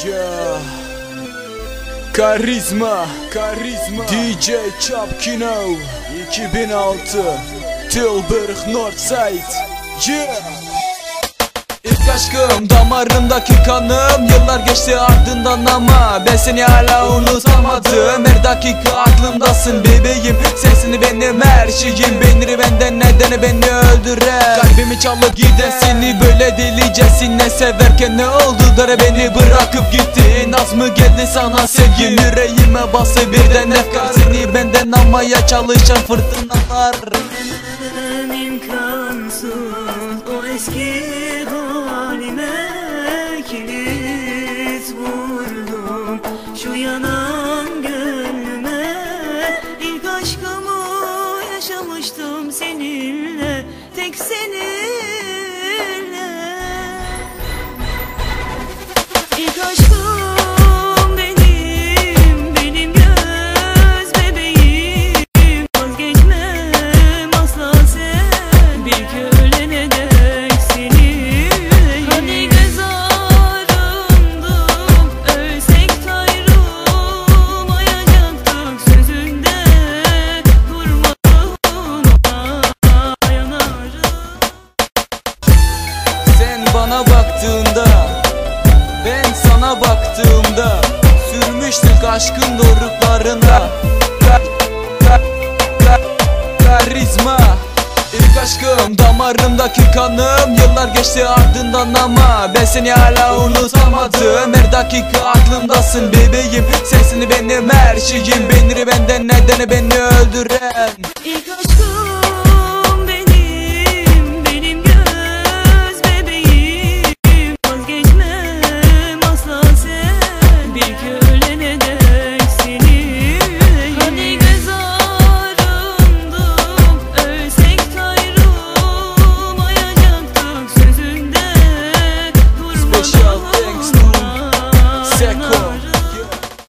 Yeah. Karizma, karizma. DJ Chapkino 2006 Tilburg Northside. Yeah. İlk aşkım damarımdaki kanım. Yıllar geçti ardından ama Ben seni hala unutamadım. Her dakika aklımdasın bebeğim. Sesini benim her şeyim. Beyniri benden nedeni beni öldüren Kalbimi çalıp giden seni böyle delicesine Severken ne oldu da beni bırakıp gittin Az mı geldi sana sevgim Yüreğime bası birden efkar. Seni benden almaya çalışan fırtınalar. İmkansız. O eski halime kilit vurdum. Şu yanan gönlüme ilk aşkımı yaşamıştım seninle Tek seninle bana baktığında Ben sana baktığımda Sürmüştük aşkın doruklarında. Ka- ka- ka- Karizma İlk aşkım damarımdaki kanım. Yıllar geçti ardından ama Ben seni hala unutamadım. Her dakika aklımdasın bebeğim Sesini benim her şeyim. Beyniri benden nedeni beni öldüren. İlk aşkım